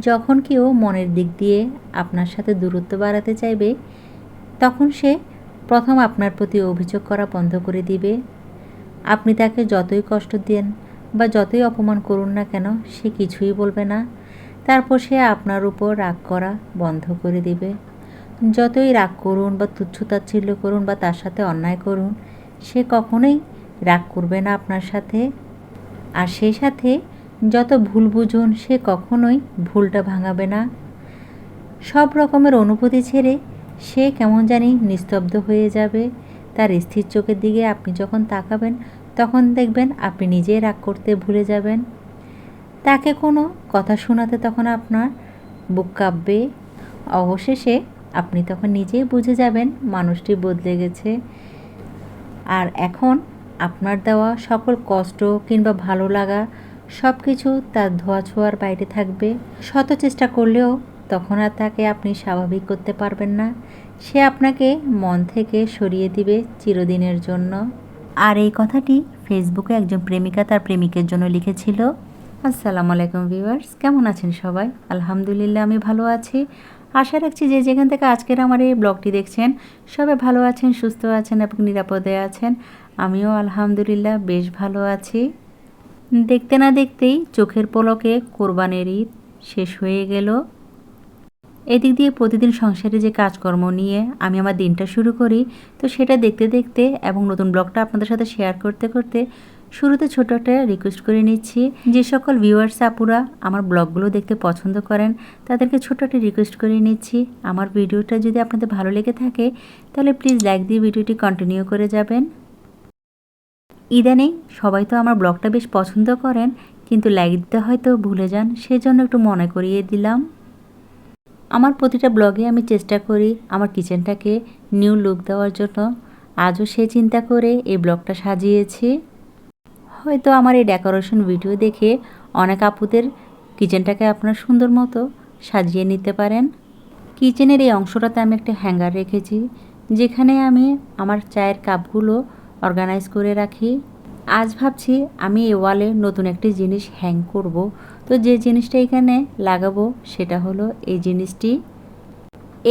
যখন কেউ মনের দিক দিয়ে আপনার সাথে দূরত্ব বাড়াতে চাইবে, তখন সে প্রথম আপনার প্রতি অভিযোগ করা বন্ধ করে দিবে। আপনি তাকে যতই কষ্ট দেন বা যতই অপমান করুন না কেন, সে কিছুই বলবে না। তারপর সে আপনার উপর রাগ করা বন্ধ করে দিবে। যতই রাগ করুন বা তুচ্ছতাচ্ছিল্য করুন বা তার সাথে অন্যায় করুন, সে কখনোই রাগ করবে না আপনার সাথে। আর সেই সাথে যত ভুল বুঝুন, সে কখনোই ভুলটা ভাঙাবে না। সব রকমের অনুভূতি ছেড়ে সে কেমন জানি নিস্তব্ধ হয়ে যাবে। তার স্থির চোখের দিকে আপনি যখন তাকাবেন, তখন দেখবেন আপনি নিজেই রাগ করতে ভুলে যাবেন। তাকে কোনো কথা শোনাতে তখন আপনার বুক কাঁপবে। অবশেষে আপনি তখন নিজেই বুঝে যাবেন মানুষটি বদলে গেছে। আর এখন আপনার দেওয়া সকল কষ্ট কিংবা ভালো লাগা সব কিছু তার ধোয়া ছোঁয়ার বাইরে থাকবে। শত চেষ্টা করলেও তখন আর তাকে আপনি স্বাভাবিক করতে পারবেন না। সে আপনাকে মন থেকে সরিয়ে দিবে চিরদিনের জন্য। আর এই কথাটি ফেসবুকে একজন প্রেমিকা তার প্রেমিকের জন্য লিখেছিল। আসসালামু আলাইকুম ভিউয়ার্স, কেমন আছেন সবাই? আলহামদুলিল্লাহ, আমি ভালো আছি। আশা রাখছি যে যেখান থেকে আজকের আমার এই ব্লগটি দেখছেন, সবাই ভালো আছেন, সুস্থ আছেন এবং নিরাপদে আছেন। আমিও আলহামদুলিল্লাহ, বেশ ভালো আছি। দেখতে না দেখতেই চোখের পলকে কোরবানের ঈদ শেষ হয়ে গেল। এদিক দিয়ে প্রতিদিন সংসারে যে কাজকর্ম নিয়ে আমি আমার দিনটা শুরু করি, তো সেটা দেখতে দেখতে এবং নতুন ব্লগটা আপনাদের সাথে শেয়ার করতে করতে শুরুতে ছোট একটা রিকোয়েস্ট করে নিচ্ছি। যে সকল ভিউয়ার্স আপুরা আমার ব্লগগুলো দেখতে পছন্দ করেন, তাদেরকে ছোট একটা রিকোয়েস্ট করে নিচ্ছি। আমার ভিডিওটা যদি আপনাদের ভালো লেগে থাকে, তাহলে প্লিজ লাইক দিয়ে ভিডিওটি কন্টিনিউ করে যাবেন। ইদানিং সবাই তো আমার ব্লগটা বেশ পছন্দ করেন, কিন্তু লাইক দিতে হয়তো ভুলে যান, সেজন্য একটু মনে করিয়ে দিলাম। আমার প্রতিটা ব্লগে আমি চেষ্টা করি আমার কিচেনটাকে নিউ লুক দেওয়ার জন্য। আজও সে চিন্তা করে এই ব্লগটা সাজিয়েছি। হয়তো আমার এই ডেকোরেশন ভিডিও দেখে অনেক আপুদের কিচেনটাকে আপনার সুন্দর মতো সাজিয়ে নিতে পারেন। কিচেনের এই অংশটাতে আমি একটা হ্যাঙ্গার রেখেছি, যেখানে আমি আমার চায়ের কাপগুলো অর্গানাইজ করে রাখি। আজ ভাবছি আমি এ ওয়ালে নতুন একটি জিনিস হ্যাং করব। তো যে জিনিসটা এখানে লাগাবো সেটা হলো এই জিনিসটি।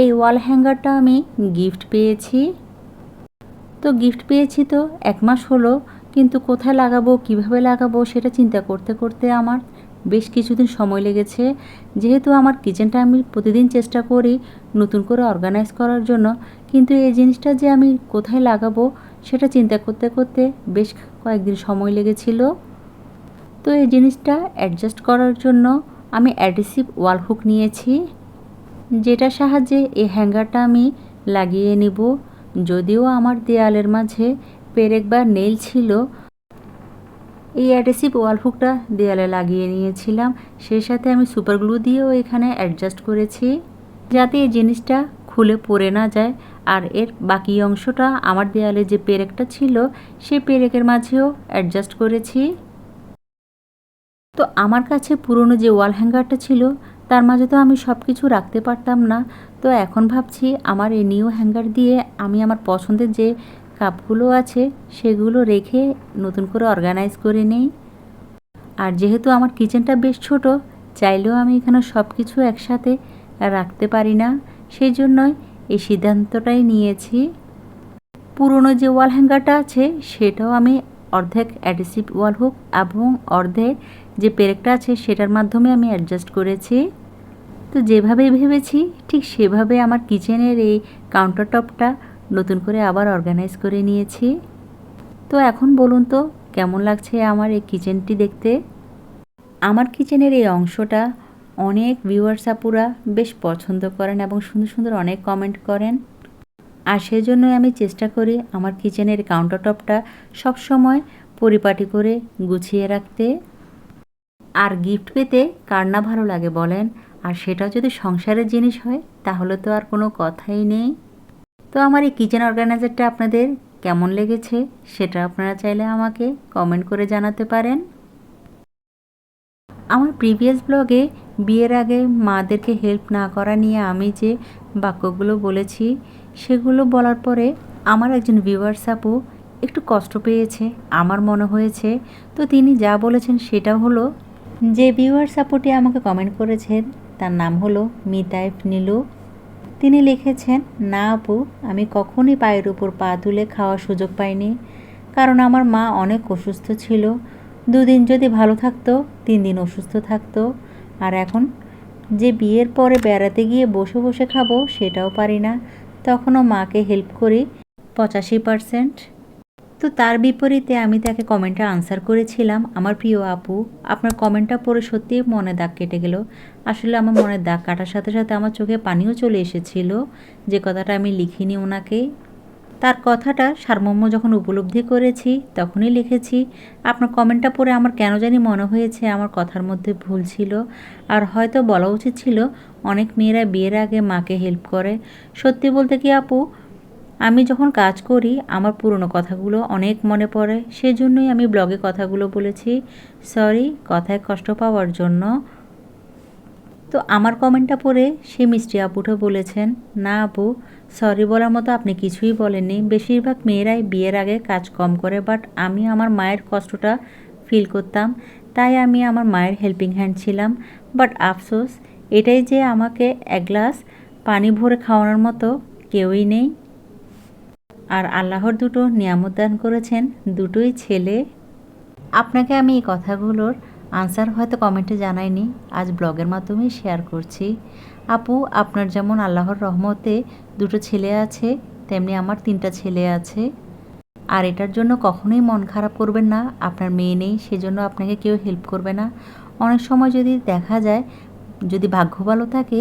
এই ওয়াল হ্যাঙ্গারটা আমি গিফট পেয়েছি। তো গিফট পেয়েছি তো এক মাস হলো, কিন্তু কোথায় লাগাবো, কীভাবে লাগাবো সেটা চিন্তা করতে করতে আমার বেশ কিছুদিন সময় লেগেছে। যেহেতু আমার কিচেনটা আমি প্রতিদিন চেষ্টা করি নতুন করে অর্গানাইজ করার জন্য, কিন্তু এই জিনিসটা যে আমি কোথায় লাগাবো সেটা চিন্তা করতে করতে বেশ কয়েকদিন সময় লেগেছিল। তো এই জিনিসটা অ্যাডজাস্ট করার জন্য আমি অ্যাডিসিভ ওয়াল হুক নিয়েছি, যেটার সাহায্যে এই হ্যাঙ্গারটা আমি লাগিয়ে নিব। যদিও আমার দেয়ালের মাঝে পেরেক বা নেল ছিল এই অ্যাডেসিভ ওয়াল হুকটা দেয়ালে লাগিয়ে নিয়েছিলাম। সেই সাথে আমি সুপার গ্লু দিয়েও এখানে অ্যাডজাস্ট করেছি, যাতে এই জিনিসটা খুলে পড়ে না যায়। আর এর বাকি অংশটা আমার দেয়ালে যে পেরেকটা ছিল, সেই পেরেকের মাঝেও অ্যাডজাস্ট করেছি। তো আমার কাছে পুরনো যে ওয়াল হ্যাঙ্গারটা ছিল, তার মাঝে তো আমি সব কিছু রাখতে পারতাম না। তো এখন ভাবছি, আমার এই নিউ হ্যাঙ্গার দিয়ে আমি আমার পছন্দের যে কাপগুলো আছে, সেগুলো রেখে নতুন করে অর্গানাইজ করে নেই। আর যেহেতু আমার কিচেনটা বেশ ছোট, চাইলেও আমি এখানে সব কিছু একসাথে রাখতে পারি না। সেই জন্যই এই সিদ্ধান্তটাই নিয়েছি। পুরনো যে ওয়াল হ্যাঙ্গারটা আছে, সেটাও আমি অর্ধেক অ্যাডিসিভ ওয়াল হুক এবং অর্ধেক যে পেরেকটা আছে, সেটার মাধ্যমে আমি অ্যাডজাস্ট করেছি। তো যেভাবে ভেবেছি, ঠিক সেভাবে আমার কিচেনের এই কাউন্টার টপটা নতুন করে আবার অর্গানাইজ করে নিয়েছি। তো এখন বলুন তো, কেমন লাগছে আমার এই কিচেনটি দেখতে? আমার কিচেনের এই অংশটা অনেক ভিউয়ার্স আপুরা বেশ পছন্দ করেন এবং সুন্দর সুন্দর অনেক কমেন্ট করেন। আর সেজন্যই আমি চেষ্টা করি আমার কিচেনের কাউন্টার টপটা সবসময় পরিপাটি করে গুছিয়ে রাখতে। আর গিফট পেতে কার না ভালো লাগে বলেন? আর সেটা যদি সংসারের জিনিস হয়, তাহলে তো আর কোনো কথাই নেই। তো আমার এই কিচেন অর্গানাইজারটা আপনাদের কেমন লেগেছে সেটা আপনারা চাইলে আমাকে কমেন্ট করে জানাতে পারেন। আমার প্রিভিয়াস ব্লগে বিয়ের আগে মাদেরকে হেল্প না করা নিয়ে আমি যে বাক্যগুলো বলেছি, সেগুলো বলার পরে আমার একজন ভিউয়ার্স আপু একটু কষ্ট পেয়েছে, আমার মনে হয়েছে। তো তিনি যা বলেছেন সেটা হলো, যে ভিউয়ার্স আপুটি আমাকে কমেন্ট করেছেন, তার নাম হলো মিতাইফ নীলু। তিনি লিখেছেন, না আপু, আমি কখনই পায়ের উপর পা তুলে খাওয়ার সুযোগ পাইনি। কারণ আমার মা অনেক অসুস্থ ছিল। দুদিন যদি ভালো থাকতো, তিন দিন অসুস্থ থাকতো। আর এখন যে বিয়ের পরে বেড়াতে গিয়ে বসে বসে খাব, সেটাও পারি না। তখনও মাকে হেল্প করি পঁচাশি পারসেন্ট তো তার বিপরীতে আমি তাকে কমেন্টে আনসার করেছিলাম, আমার প্রিয় আপু, আপনার কমেন্টটা পড়ে সত্যিই মনে দাগ কেটে গেল। আসলে আমার মনে দাগ কাটার সাথে সাথে আমার চোখে পানিও চলে এসেছিল। যে কথাটা আমি লিখিনি ওনাকে, তার কথাটা সারমর্ম যখন উপলব্ধি করেছি, তখনই লিখেছি, আপনার কমেন্টটা পড়ে আমার কেন জানি মনে হয়েছে, আমার কথার মধ্যে ভুল ছিল। আর হয়তো বলা উচিত ছিল, অনেক মেয়েরা বিয়ের আগে মাকে হেল্প করে। সত্যি বলতে কি আপু আমি যখন কাজ করি, আমার পুরনো কথাগুলো অনেক মনে পড়ে। সেজন্যই আমি ব্লগে কথাগুলো বলেছি সরি কথায় কষ্ট পাওয়ার জন্য। তো আমার কমেন্টটা পড়ে সে মিষ্টি আপুটা বলেছেন, না আপু সরি বলার মতো আপনি কিছুই বলেননি। বেশিরভাগ মেয়েরাই বিয়ের আগে কাজ কম করে বাট আমি আমার মায়ের কষ্টটা ফিল করতাম। তাই আমি আমার মায়ের হেল্পিং হ্যান্ড ছিলাম। বাট আফসোস, এটাই যে আমাকে এক গ্লাস পানি ভরে খাওয়ানোর মতো কেউই নেই। আর আল্লাহর দুটো নিয়ামত দান করেছেন দুটোই ছেলে। আপনাকে আমি এই কথাগুলোর আনসার হয়তো কমেন্টে জানাইনি, আজ ব্লগের মাধ্যমে শেয়ার করছি। আপু, আপনার যেমন আল্লাহর রহমতে দুটো ছেলে আছে, তেমনি আমার তিনটা ছেলে আছে। আর এটার জন্য কখনোই মন খারাপ করবেন না, আপনার মেয়ে নেই, সেজন্য আপনাকে কেউ হেল্প করবে না। অনেক সময় যদি দেখা যায়, যদি ভাগ্য ভালো থাকে,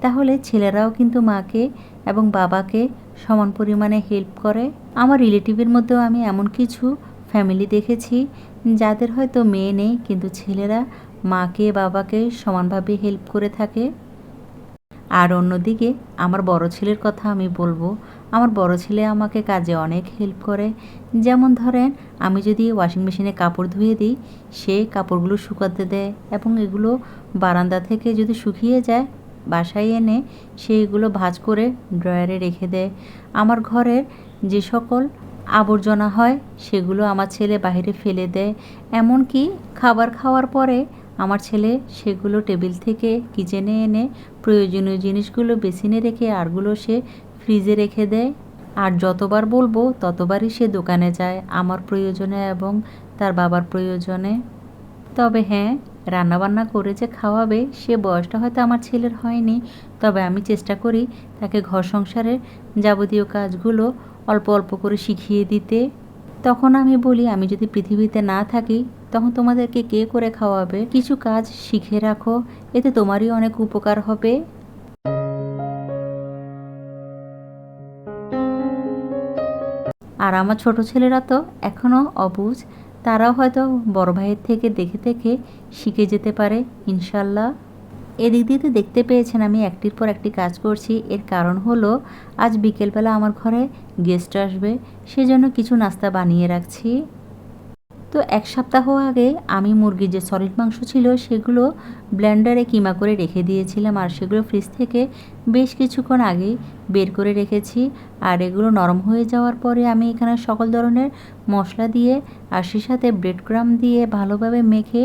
তাহলে ছেলেরাও কিন্তু মাকে এবং বাবাকে সমান পরিমাণে হেল্প করে। আমার রিলেটিভের মধ্যেও আমি এমন কিছু ফ্যামিলি দেখেছি, যাদের হয়তো মেয়ে নেই কিন্তু ছেলেরা মাকে, বাবাকে সমানভাবে হেল্প করে থাকে। আর অন্যদিকে আমার বড় ছেলের কথা আমি বলব, আমার বড় ছেলে আমাকে কাজে অনেক হেল্প করে। যেমন ধরেন, আমি যদি ওয়াশিং মেশিনে কাপড় ধুয়ে দিই, সে কাপড়গুলো শুকাতে দেয় এবং এগুলো বারান্দা থেকে যদি শুকিয়ে যায় বাসায় এনে সেইগুলো ভাজ করে ড্রয়ারে রেখে দেয়। আমার ঘরের যে সকল আবর্জনা হয়, সেগুলো আমার ছেলে বাইরে ফেলে দেয়। এমনকি খাবার খাওয়ার পরে আমার ছেলে সেগুলো টেবিল থেকে কিচেনে এনে প্রয়োজনীয় জিনিসগুলো বেসিনে রেখে আরগুলো সে ফ্রিজে রেখে দেয়। আর যতবার বলব, ততবারই সে দোকানে যায় আমার প্রয়োজনে এবং তার বাবার প্রয়োজনে। তবে হ্যাঁ রান্নাবান্না করে যে খাওয়াবে সে বয়সটা হয়তো আমার ছেলের হয়নি। তবে আমি চেষ্টা করি তাকে ঘর সংসারের যাবতীয় কাজগুলো অল্প অল্প করে শিখিয়ে দিতে। তখন আমি বলি, আমি যদি পৃথিবীতে না থাকি, তখন তোমাদেরকে কে করে খাওয়াবে? কিছু কাজ শিখে রাখো, এতে তোমারই অনেক উপকার হবে। আর আমার ছোট ছেলেরা তো এখনও অবুঝ তারাও হয়তো বড় ভাইয়ের থেকে দেখে দেখে শিখে যেতে পারে, ইনশাল্লাহ। এদিক দিয়ে তো দেখতে পেয়েছেন আমি একটির পর একটি কাজ করছি। এর কারণ হলো, আজ বিকেলবেলা আমার ঘরে গেস্ট আসবে। সেজন্য কিছু নাস্তা বানিয়ে রাখছি। তো এক সপ্তাহ আগে আমি মুরগির যে সলিড মাংস ছিল সেগুলো ব্লেন্ডারে কিমা করে রেখে দিয়েছিলাম আর সেগুলো ফ্রিজ থেকে বেশ কিছুক্ষণ আগেই বের করে রেখেছি। আর এগুলো নরম হয়ে যাওয়ার পরে আমি এখানে সকল ধরনের মশলা দিয়ে আর সে সাথে ব্রেড ক্রাম দিয়ে ভালোভাবে মেখে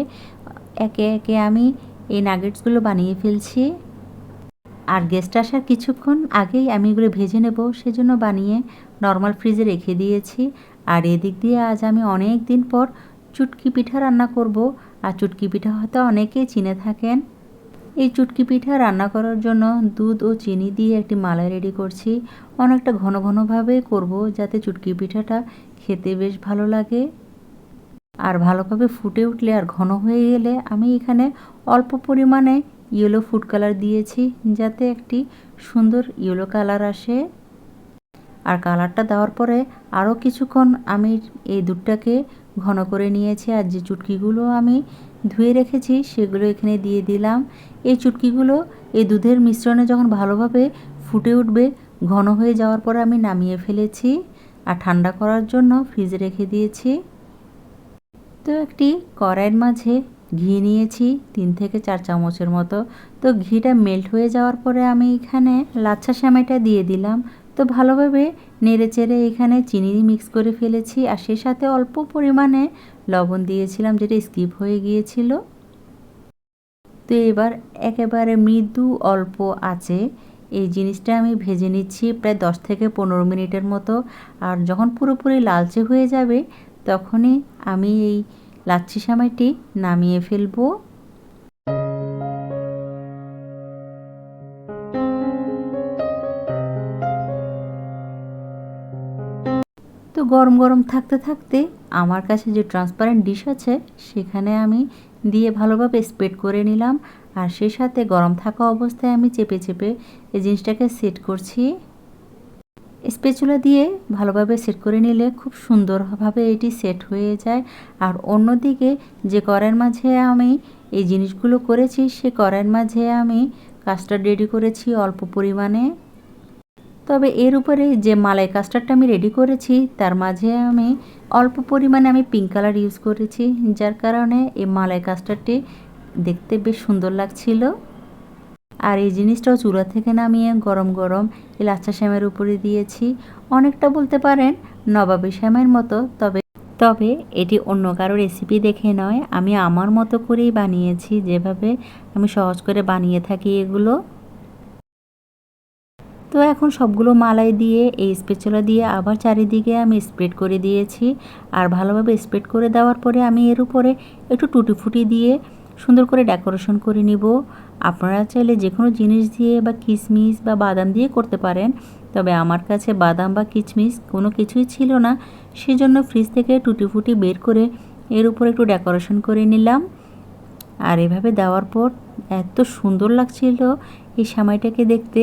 একে একে আমি এই নাগেটসগুলো বানিয়ে ফেলছি। আর গেস্ট আসার কিছুক্ষণ আগেই আমি এগুলো ভেজে নেব, সেজন্য বানিয়ে নর্মাল ফ্রিজে রেখে দিয়েছি। আর এদিক দিয়ে আজ আমি অনেক দিন পর চুটকি পিঠা রান্না করব। আর চুটকি পিঠা হয়তো অনেকেই চিনে থাকেন। এই চুটকি পিঠা রান্না করার জন্য দুধ ও চিনি দিয়ে একটি মালাই রেডি করছি। অনেকটা ঘন ঘনভাবে করব যাতে চুটকি পিঠাটা খেতে বেশ ভালো লাগে। আর ভালোভাবে ফুটে উঠলে আর ঘন হয়ে গেলে আমি এখানে অল্প পরিমাণে ইয়েলো ফুড কালার দিয়েছি যাতে একটি সুন্দর ইয়েলো কালার আসে। আর কালারটা দেওয়ার পরে আরও কিছুক্ষণ আমি এই দুধটাকে ঘন করে নিয়েছি আর যে চুটকিগুলো আমি ধুয়ে রেখেছি সেগুলো এখানে দিয়ে দিলাম। এই চুটকিগুলো এই দুধের মিশ্রণে যখন ভালোভাবে ফুটে উঠবে, ঘন হয়ে যাওয়ার পরে আমি নামিয়ে ফেলেছি আর ঠান্ডা করার জন্য ফ্রিজে রেখে দিয়েছি। তো একটি কড়াইয়ের মাঝে ঘি নিয়েছি, তিন থেকে চার চামচের মতো। তো ঘিটা মেল্ট হয়ে যাওয়ার পরে আমি এখানে লাচ্ছা শ্যামাইটা দিয়ে দিলাম। তো ভালোভাবে নেড়ে চেড়ে এখানে চিনি মিক্স করে ফেলেছি আর সে সাথে অল্প পরিমাণে লবণ দিয়েছিলাম, যেটা স্কিপ হয়ে গিয়েছিল। তো এবার একেবারে মৃদু অল্প আছে এই জিনিসটা আমি ভেজে নিচ্ছি প্রায় দশ থেকে পনেরো মিনিটের মতো। আর যখন পুরোপুরি লালচে হয়ে যাবে, তখনই আমি এই লাচ্ছি সামাইটি নামিয়ে ফেলব। গরম গরম থাকতে থাকতে আমার কাছে যে ট্রান্সপারেন্ট ডিশ আছে, সেখানে আমি দিয়ে ভালোভাবে স্প্রেড করে নিলাম। আর সেই সাথে গরম থাকা অবস্থায় আমি চেপে চেপে এই জিনিসটাকে সেট করছি। স্পেচুলা দিয়ে ভালোভাবে সেট করে নিলে খুব সুন্দরভাবে এটি সেট হয়ে যায়। আর অন্যদিকে যে কড়াইয়ের মাঝে আমি এই জিনিসগুলো করেছি, সে কড়াইয়ের মাঝে আমি কাস্টার্ড রেডি করেছি অল্প পরিমাণে। তবে এর উপরে যে মালাই কাস্টার্ডটা আমি রেডি করেছি, তার মাঝে আমি অল্প পরিমাণে আমি পিঙ্ক কালার ইউজ করেছি, যার কারণে এই মালাই কাস্টার্ডটি দেখতে বেশ সুন্দর লাগছিল। আর এই জিনিসটাও চূড়া থেকে নামিয়ে গরম গরম এই লাচ্চা শ্যামের উপরে দিয়েছি। অনেকটা বলতে পারেন নবাবী শ্যামের মতো, তবে তবে এটি অন্য কারও রেসিপি দেখে নয়, আমি আমার মতো করেই বানিয়েছি, যেভাবে আমি সহজ করে বানিয়ে থাকি এগুলো। তো এখন সবগুলো মালাই দিয়ে, এই স্পেচুলা দিয়ে আবার চারিদিকে আমি স্প্রেড করে দিয়েছি। আর ভালোভাবে স্প্রেড করে দেওয়ার পরে আমি এর উপরে একটু টুটি ফুটি দিয়ে সুন্দর করে ডেকোরেশন করে নিব। আপনারা চাইলে যে কোনো জিনিস দিয়ে বা কিশমিশ বা বাদাম দিয়ে করতে পারেন, তবে আমার কাছে বাদাম বা কিচমিচ কোনো কিছুই ছিল না। সেজন্য ফ্রিজ থেকে টুটি ফুটি বের করে এর উপরে একটু ডেকোরেশন করে নিলাম। আর এভাবে দেওয়ার পর এত সুন্দর লাগছিল এই সামাইটাকে দেখতে।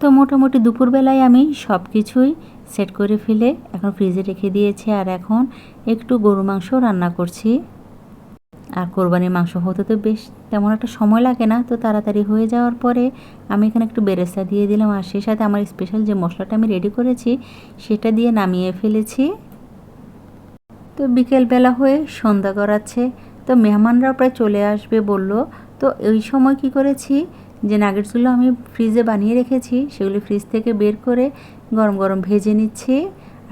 তো মোটামুটি দুপুরবেলায় আমি সব কিছুই সেট করে ফেলে এখন ফ্রিজে রেখে দিয়েছি আর এখন একটু গরু মাংস রান্না করছি। আর কোরবানির মাংস হতে তো বেশ তেমন একটা সময় লাগে না, তো তাড়াতাড়ি হয়ে যাওয়ার পরে আমি এখানে একটু বেরেস্তা দিয়ে দিলাম আর সেই সাথে আমার স্পেশাল যে মশলাটা আমি রেডি করেছি সেটা দিয়ে নামিয়ে ফেলেছি। তো বিকেলবেলা হয়ে সন্ধ্যা করাচ্ছে তো মেহমানরাও প্রায় চলে আসবে বলল, তো এই সময় কি করেছি যে নাগেটসগুলো আমি ফ্রিজে বানিয়ে রেখেছি, সেগুলো ফ্রিজ থেকে বের করে গরম গরম ভেজে নিচ্ছি।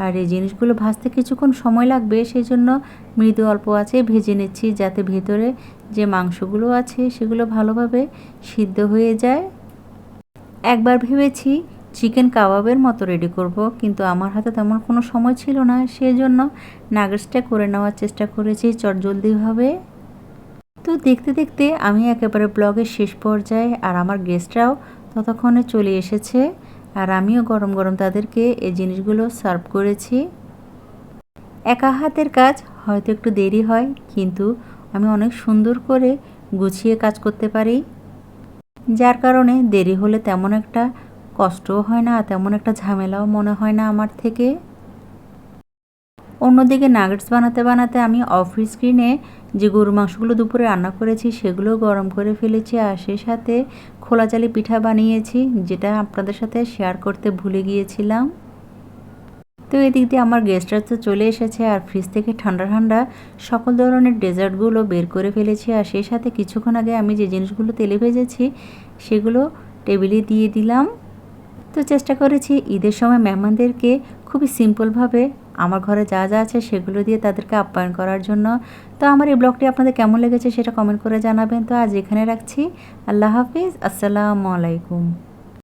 আর এই জিনিসগুলো ভাজতে কিছুক্ষণ সময় লাগবে সেই জন্য মৃদু অল্প আছে, ভেজে নিচ্ছি যাতে ভেতরে যে মাংসগুলো আছে, সেগুলো ভালোভাবে সিদ্ধ হয়ে যায়। একবার ভেবেছি চিকেন কাবাবের মতো রেডি করব, কিন্তু আমার হাতে তেমন কোনো সময় ছিল না সেই জন্য নাগেটসটা করে নেওয়ার চেষ্টা করেছি চটজলদিভাবে। তো দেখতে দেখতে আমি একেবারে ব্লগের শেষ পর্যায়ে আর আমার গেস্টরাও ততক্ষণে চলে এসেছে আর আমিও গরম গরম তাদেরকে এই জিনিসগুলো সার্ভ করেছি। একা হাতের কাজ হয়তো একটু দেরি হয়, কিন্তু আমি অনেক সুন্দর করে গুছিয়ে কাজ করতে পারি। যার কারণে দেরি হলে তেমন একটা কষ্টও হয় না, তেমন একটা ঝামেলাও মনে হয় না আমার থেকে। অন্যদিকে নাগেটস বানাতে বানাতে আমি অফ স্ক্রিনে যে গরু মাংসগুলো দুপুরে রান্না করেছি, সেগুলো গরম করে ফেলেছি আর সেই সাথে খোলা চালি পিঠা বানিয়েছি, যেটা আপনাদের সাথে শেয়ার করতে ভুলে গিয়েছিলাম। তো এদিক দিয়ে আমার গেস্টরা তো চলে এসেছে আর ফ্রিজ থেকে ঠান্ডা ঠান্ডা সকল ধরনের ডেজার্টগুলো বের করে ফেলেছি আর সেই সাথে কিছুক্ষণ আগে আমি যে জিনিসগুলো তেলে ভেজেছি, সেগুলো টেবিলে দিয়ে দিলাম। তো চেষ্টা করেছি ঈদের সময় মেহমানদেরকে খুবই সিম্পলভাবে আমার ঘরে যা যা আছে সেগুলো দিয়ে তাদেরকে আপ্যায়ন করার জন্য। তো আমার এই ব্লগটি আপনাদের কেমন লেগেছে সেটা কমেন্ট করে জানাবেন। তো আজ এখানে রাখছি। আল্লাহ হাফিজ। আসসালামু আলাইকুম।